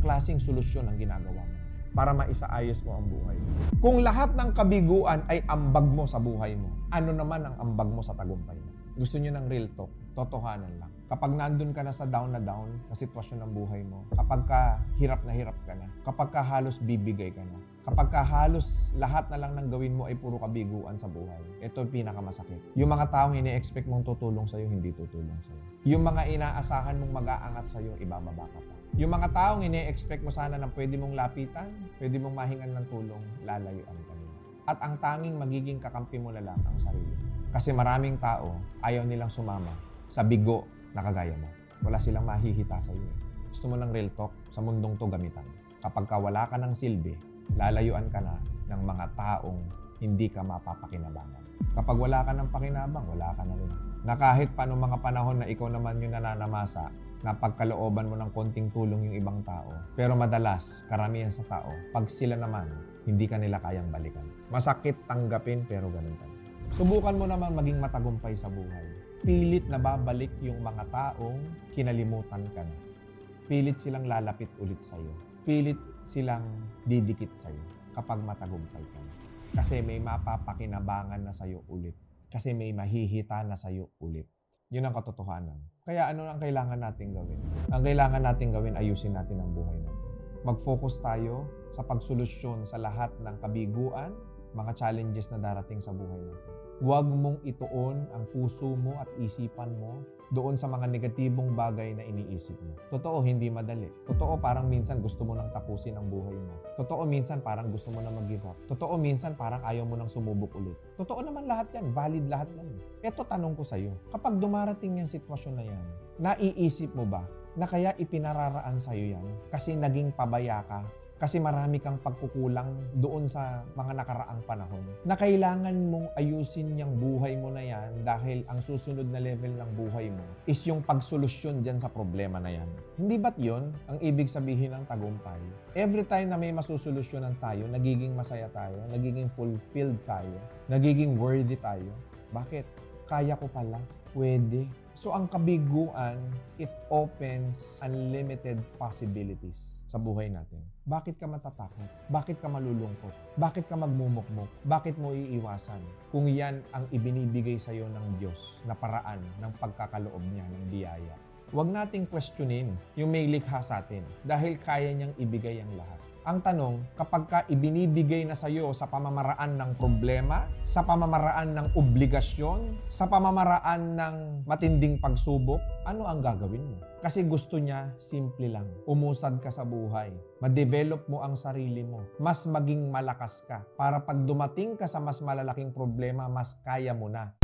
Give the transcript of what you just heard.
klaseng solusyon ang ginagawa mo para maisaayos mo ang buhay mo. Kung lahat ng kabiguan ay ambag mo sa buhay mo, ano naman ang ambag mo sa tagumpay mo? Gusto niyo ng real talk, totohanan lang. Kapag nandun ka na sa down na down na sitwasyon ng buhay mo, kapag ka hirap na hirap ka na, kapag ka halos bibigay ka na, kapag ka halos lahat na lang ng gawin mo ay puro kabiguan sa buhay, ito yung pinakamasakit. Yung mga taong ini-expect mong tutulong sa'yo, hindi tutulong sa'yo. Yung mga inaasahan mong mag-aangat sa'yo, ibababa ka pa. Yung mga taong ini-expect mo sana na pwede mong lapitan, pwede mong mahingan ng tulong, lalayuan ka nila. At ang tanging magiging kakampi mo na lang ang sarili. Kasi maraming tao ayaw nilang sumama sa bigo na kagaya mo. Wala silang mahihita sa iyo. Gusto mo ng real talk sa mundong to gamitan. Kapag ka wala ka ng silbi, lalayuan ka na ng mga taong hindi ka mapapakinabangan. Kapag wala ka ng pakinabang, wala ka na rin. Na kahit pa nung mga panahon na ikaw naman yung nananamasa, na pagkalooban mo ng konting tulong yung ibang tao. Pero madalas, karamihan sa tao, pag sila naman, hindi ka nila kayang balikan. Masakit tanggapin, pero ganun talaga. Subukan mo naman maging matagumpay sa buhay. Pilit na babalik yung mga taong kinalimutan ka na. Pilit silang lalapit ulit sa'yo. Pilit silang didikit sa'yo kapag matagumpay ka na. Kasi may mapapakinabangan na sa'yo ulit. Kasi may mahihita na sa'yo ulit. Yun ang katotohanan. Kaya ano ang kailangan natin gawin? Ang kailangan natin gawin, ayusin natin ang buhay natin. Mag-focus tayo sa pagsolusyon sa lahat ng kabiguan, mga challenges na darating sa buhay natin. Huwag mong ituon ang puso mo at isipan mo doon sa mga negatibong bagay na iniisip mo. Totoo, hindi madali. Totoo, parang minsan gusto mo nang tapusin ang buhay mo. Totoo, minsan parang gusto mo na mag-give up. Totoo, minsan parang ayaw mo nang sumubok ulit. Totoo naman lahat yan. Valid lahat yan. Ito tanong ko sa'yo. Kapag dumarating yung sitwasyon na yan, naiisip mo ba na kaya ipinararaan sa'yo yan kasi naging pabaya ka kasi marami kang pagkukulang doon sa mga nakaraang panahon na kailangan mong ayusin yung buhay mo na yan dahil ang susunod na level ng buhay mo is yung pagsolusyon dyan sa problema na yan. Hindi ba't yun ang ibig sabihin ng tagumpay? Every time na may masusolusyonan tayo, nagiging masaya tayo, nagiging fulfilled tayo, nagiging worthy tayo. Bakit? Kaya ko pala. Pwede. So ang kabiguan, it opens unlimited possibilities sa buhay natin. Bakit ka matatakot? Bakit ka malulungkot? Bakit ka magmumukmok? Bakit mo iiwasan? Kung yan ang ibinibigay sa iyo ng Diyos na paraan ng pagkakaloob niya ng biyaya. Huwag nating questionin yung may likha sa atin dahil kaya niyang ibigay ang lahat. Ang tanong, kapag ka ibinibigay na sa iyo sa pamamaraan ng problema, sa pamamaraan ng obligasyon, sa pamamaraan ng matinding pagsubok, ano ang gagawin mo? Kasi gusto niya, simple lang. Umusad ka sa buhay. Ma-develop mo ang sarili mo. Mas maging malakas ka. Para pag dumating ka sa mas malalaking problema, mas kaya mo na.